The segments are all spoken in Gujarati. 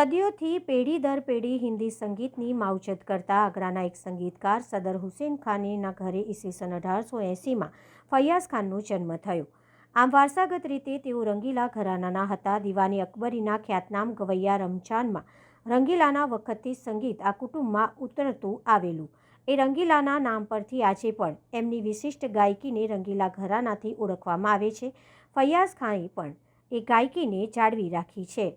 સદીઓથી પેઢી દર પેઢી હિન્દી સંગીતની માવજત કરતા આગ્રાના એક સંગીતકાર સદર હુસેન ખાનીના ઘરે ઈસવીસન અઢારસો એંસીમાં ફૈયાઝ ખાનનો જન્મ થયો. આમ વારસાગત રીતે તેઓ રંગીલા ઘરાનાના હતા. દિવાની અકબરીના ખ્યાતનામ ગવૈયા રમજાનમાં રંગીલાના વખતથી સંગીત આ કુટુંબમાં ઉતરતું આવેલું. એ રંગીલાના નામ પરથી આજે પણ એમની વિશિષ્ટ ગાયકીને રંગીલા ઘરાનાથી ઓળખવામાં આવે છે. ફૈયાઝ ખાને પણ એ ગાયકીને જાળવી રાખી છે.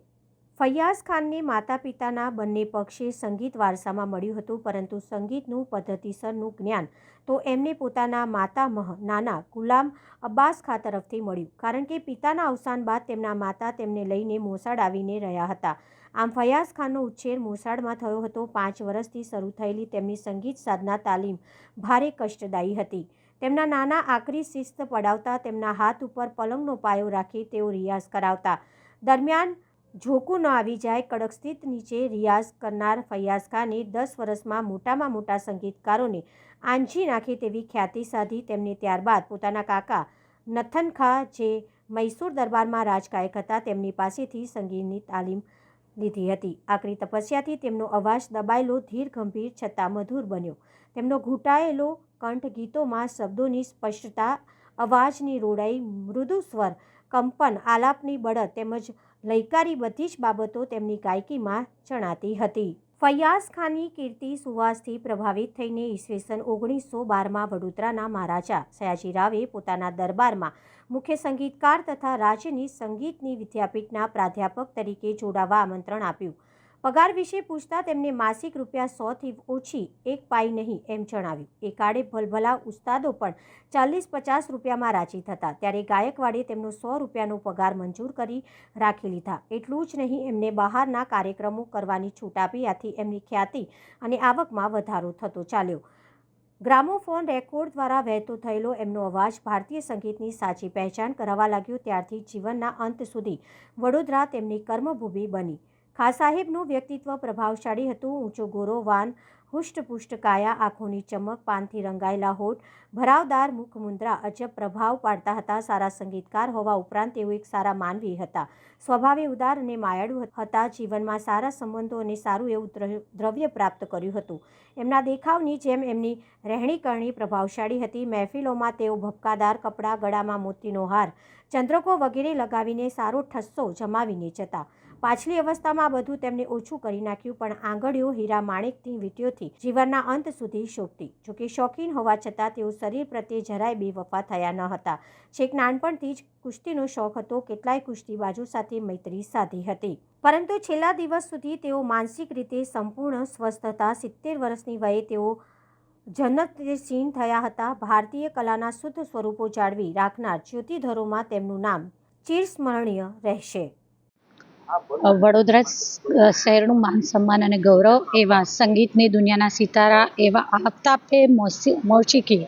ફૈયાઝ ખાનને માતા પિતાના બંને પક્ષે સંગીત વારસામાં મળ્યું હતું, પરંતુ સંગીતનું પદ્ધતિસરનું જ્ઞાન તો એમને પોતાના માતામહ નાના ગુલામ અબ્બાસ ખા તરફથી મળ્યું. કારણ કે પિતાના અવસાન બાદ તેમના માતા તેમને લઈને મોસાડ આવીને રહ્યા હતા. આમ ફયાઝ ખાનનો ઉછેર મોસાડમાં થયો હતો. પાંચ વર્ષથી શરૂ થયેલી તેમની સંગીત સાધના તાલીમ ભારે કષ્ટદાયી હતી. તેમના નાના આકરી શિસ્ત પડાવતા તેમના હાથ ઉપર પલંગનો પાયો રાખી તેઓ રિયાઝ કરાવતા. દરમિયાન ઝોકું ન આવી જાય કડક સ્થિત નીચે રિયાઝ કરનાર ફૈયાઝ ખાને દસ વર્ષમાં મોટામાં મોટા સંગીતકારોને આંજી નાખી તેવી ખ્યાતિ સાધી તેમને ત્યારબાદ પોતાના કાકા નથન ખા, જે મૈસૂર દરબારમાં રાજગાયક હતા, તેમની પાસેથી સંગીતની તાલીમ લીધી હતી. આકરી તપસ્યાથી તેમનો અવાજ દબાયેલો, ધીર ગંભીર છતાં મધુર બન્યો. તેમનો ઘૂંટાયેલો કંઠ ગીતોમાં શબ્દોની સ્પષ્ટતા, અવાજની રોડાઈ મૃદુ સ્વર કંપન, આલાપની બળદ તેમજ લયકારી બધી જ બાબતો તેમની ગાયકીમાં જણાતી હતી. ફૈયાઝ ખાનની કીર્તિ સુવાસથી પ્રભાવિત થઈને ઈસવીસન ઓગણીસો બારમાં વડોદરાના મહારાજા સયાજી રાવે પોતાના દરબારમાં મુખ્ય સંગીતકાર તથા રાજ્યની સંગીતની વિદ્યાપીઠના પ્રાધ્યાપક તરીકે જોડાવા આમંત્રણ આપ્યું. પગાર વિશે પૂછતા તેમને માસિક રૂપિયા સોથી ઓછી એક પાઈ નહીં એમ જણાવ્યું. એ કાળે ભલભલા ઉસ્તાદો પણ ચાલીસ પચાસ રૂપિયામાં રાજી થતા. ત્યારે ગાયકવાડે તેમનો સો રૂપિયાનો પગાર મંજૂર કરી રાખી લીધા. એટલું જ નહીં, એમને બહારના કાર્યક્રમો કરવાની છૂટ આપી આથી એમની ખ્યાતિ અને આવકમાં વધારો થતો ચાલ્યો. ગ્રામોફોન રેકોર્ડ દ્વારા વહેતો થયેલો એમનો અવાજ ભારતીય સંગીતની સાચી પહેચાન કરાવવા લાગ્યો. ત્યારથી જીવનના અંત સુધી વડોદરા તેમની કર્મભૂમિ બની. ખા સાહેબનું વ્યક્તિત્વ પ્રભાવશાળી હતું. ઊંચો ગોરો, વાન, હુષ્ટપુષ્ટ કાયા, આંખોની ચમક, પાનથી રંગાયેલા હોઠ, ભરાવદાર મુખ મુદ્રા અજબ પ્રભાવ પાડતા હતા. સારા સંગીતકાર હોવા ઉપરાંત તેઓ એક સારા માનવી હતા. સ્વભાવે ઉદાર અને માયાળુ હતા જીવનમાં સારા સંબંધો અને સારું એવું દ્રવ્ય પ્રાપ્ત કર્યું હતું. એમના દેખાવની જેમ એમની રહેણી કરણી પ્રભાવશાળી હતી. મહેફિલોમાં તેઓ ભપકાદાર કપડાં, ગળામાં મોતીનો હાર, ચંદ્રકો વગેરે લગાવીને સારો ઠસ્સો જમાવીને જતા. પાછલી અવસ્થામાં બધું તેમને ઓછું કરી નાખ્યું, પણ આંગળીઓ હીરા માણેકની વીંટીઓથી જીવનના અંત સુધી શોભતી જોકે શોખીન હોવા છતાં તેઓ શરીર પ્રત્યે જરાય બેવફા થયા ન હતા. છેક નાનપણથી જ કુસ્તીનો શોખ હતો, કેટલાય કુસ્તીબાજો સાથે મૈત્રી સાધી હતી. પરંતુ છેલ્લા દિવસ સુધી તેઓ માનસિક રીતે સંપૂર્ણ સ્વસ્થ હતા. સિત્તેર વર્ષની વયે તેઓ જન્નત થયા હતા. ભારતીય કલાના શુદ્ધ સ્વરૂપો જાળવી રાખનાર જ્યોતિધરોમાં તેમનું નામ ચિરસ્મરણીય રહેશે. વડોદરા શહેરનું માન સન્માન અને ગૌરવ એવા સંગીતની દુનિયાના સિતારા એવા આફતાબે મોશીકી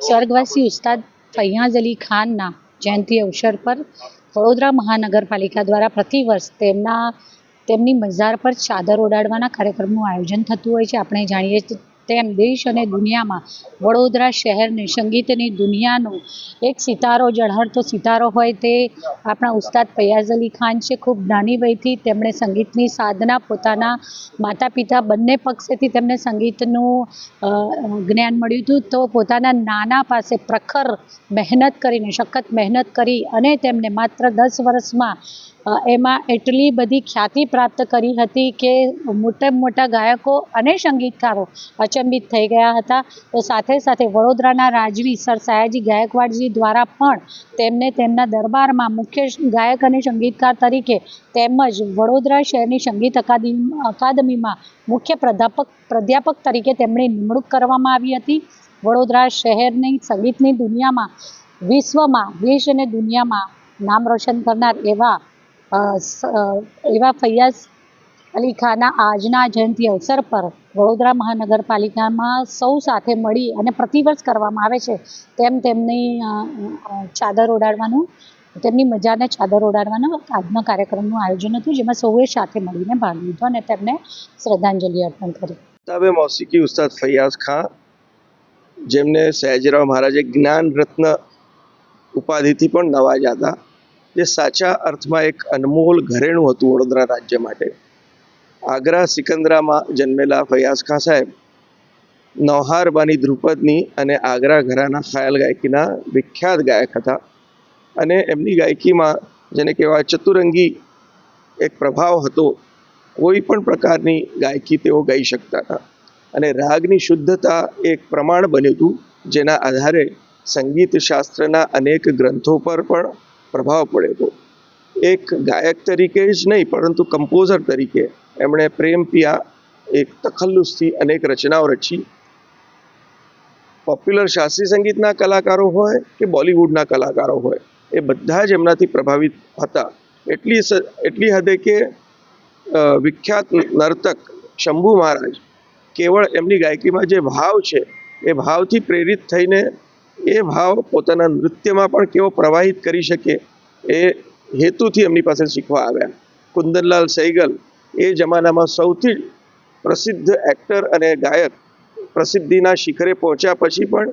સ્વર્ગવાસી ઉસ્તાદ ફૈયાઝ અલી ખાનના જયંતિ અવસર પર વડોદરા મહાનગરપાલિકા દ્વારા પ્રતિવર્ષ તેમના, તેમની મઝાર પર ચાદર ઓડાડવાના કાર્યક્રમનું આયોજન થતું હોય છે. આપણે જાણીએ તેમ દેશ અને દુનિયામાં વડોદરા શહેરની સંગીતની દુનિયાનો એક સિતારો ઝળહળતો સિતારો હોય તે આપણા ઉસ્તાદ ફૈયાઝ અલી ખાન છે, ખૂબ નાની વયથી તેમણે સંગીતની સાધના પોતાના માતા પિતા બંને પક્ષેથી તેમને સંગીતનું જ્ઞાન મળ્યું હતું. તો પોતાના નાના પાસે પ્રખર મહેનત કરીને, સખત મહેનત કરી અને તેમને માત્ર દસ વર્ષમાં એમાં એટલી બધી ખ્યાતિ પ્રાપ્ત કરી હતી કે મોટા મોટા ગાયકો અને સંગીતકારો અચંબિત થઈ ગયા હતા. તો સાથે સાથે વડોદરાના રાજવી સર સયાજી ગાયકવાડજી દ્વારા પણ તેમને તેમના દરબારમાં મુખ્ય ગાયક અને સંગીતકાર તરીકે તેમજ વડોદરા શહેરની સંગીત અકાદમી, અકાદમીમાં મુખ્ય પ્રાધ્યાપક પ્રાધ્યાપક તરીકે તેમની નિમણૂક કરવામાં આવી હતી. વડોદરા શહેરની સંગીતની દુનિયામાં વિશ્વમાં, દેશ અને દુનિયામાં નામ રોશન કરનાર એવા એવા ફૈયાઝ અલી ખાનના આજના જયંતિ અવસર પર વડોદરા મહાનગરપાલિકામાં સૌ સાથે મળી અને પ્રતિવર્ષ કરવામાં આવે છે. તેમ તેમની ચાદર ઓડાડવાનું તેમની મજાને ચાદર ઓઢાડવાનો આજનો કાર્યક્રમનું આયોજન હતું, જેમાં સૌએ સાથે મળીને ભાગ લીધો અને તેમને શ્રદ્ધાંજલિ અર્પણ કરી. તાબે મોસીકી ઉસ્તાદ ફૈયાઝ ખાન, જેમને સયાજીરાવ મહારાજે જ્ઞાન રત્ન ઉપાધિથી પણ નવાજ્યા હતા જે સાચા અર્થમાં એક અનમોલ ઘરેણું હતું વડોદરા રાજ્ય માટે. આગ્રા, સિકંદરામાં જન્મેલા ફૈયાઝ ખાન સાહેબ, નૌહારબાની ધ્રુપદની અને આગ્રા ઘરાના ખ્યાલ ગાયકીના વિખ્યાત ગાયક હતા અને એમની ગાયકીમાં, જેને કહેવાય ચતુરંગી, એક પ્રભાવ હતો, કોઈ પણ પ્રકારની ગાયકી તેઓ ગાઈ શકતા હતા. અને રાગની શુદ્ધતા એક પ્રમાણ બન્યું હતું, જેના આધારે સંગીત શાસ્ત્રના અનેક ગ્રંથો પર પણ પ્રભાવ પડ્યો એક ગાયક તરીકે જ નહીં, પરંતુ કમ્પોઝર તરીકે એમણે પ્રેમ પિયા એક તખલ્લુસથી અનેક રચનાઓ રચી. પોપ્યુલર શાસ્ત્રીય સંગીતના કલાકારો હોય કે બોલિવૂડના કલાકારો હોય, એ બધા જ એમનાથી પ્રભાવિત હતા. એટલી એટલી હદે કે વિખ્યાત નર્તક શંભુ મહારાજ કેવળ એમની ગાયકીમાં જે ભાવ છે, એ ભાવથી પ્રેરિત થઈને એ ભાવ પોતાના નૃત્યમાં પણ કેવો પ્રવાહિત કરી શકે એ હેતુથી એમની પાસે શીખવા આવ્યા. કુંદનલાલ સૈગલ એ જમાનામાં સૌથી પ્રસિદ્ધ એક્ટર અને ગાયક પ્રસિદ્ધિના શિખરે પહોંચ્યા પછી પણ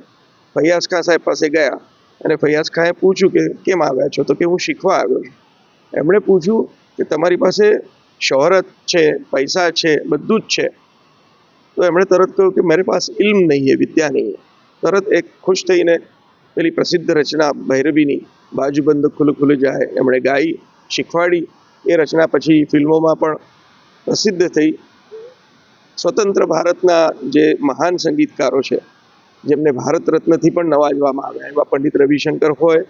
ફૈયાઝ ખાન સાહેબ પાસે ગયા અને ફૈયાઝ ખાને પૂછ્યું કે કેમ આવ્યા છો? તો કે હું શીખવા આવ્યો છું. એમણે પૂછ્યું કે તમારી પાસે શોહરત છે, પૈસા છે, બધું જ છે. તો એમણે તરત કહ્યું કે મારી પાસે ઇલ્મ નહીં હે, વિદ્યા નહીં તરત એક ખુશ થઈને પેલી પ્રસિદ્ધ રચના ભૈરવીની બાજુબંધ ખુલ્લું ખુલ્લું જાય. એમણે ગાઈ, શીખવાડી. એ રચના પછી ફિલ્મોમાં પણ પ્રસિદ્ધ થઈ. સ્વતંત્ર ભારતના જે મહાન સંગીતકારો છે, જેમને ભારત રત્નથી પણ નવાજવામાં આવ્યા. એવા પંડિત રવિશંકર હોય,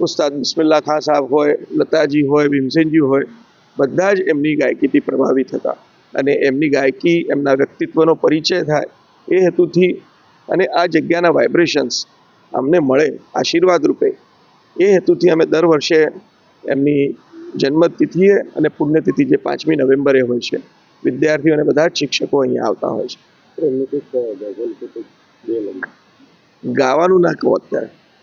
ઉસ્તાદ બિસ્મિલ્લા ખાન સાહેબ હોય, લતાજી હોય, ભીમસેનજી હોય, બધા જ એમની ગાયકીથી પ્રભાવિત હતા. અને એમની ગાયકી, એમના વ્યક્તિત્વનો પરિચય થાય એ હેતુથી અને આ જગ્યાના વાઇબ્રેશન્સ અમને મળે આશીર્વાદ રૂપે. એ હેતુથી અમે દર વર્ષે એમની જન્મતિથિએ અને પુણ્યતિથિ જે પાંચમી નવેમ્બરે હોય છે વિદ્યાર્થીઓ અને બધા જ શિક્ષકો અહીંયા આવતા હોય છે. ગાવાનું ના કહો અત્યારે.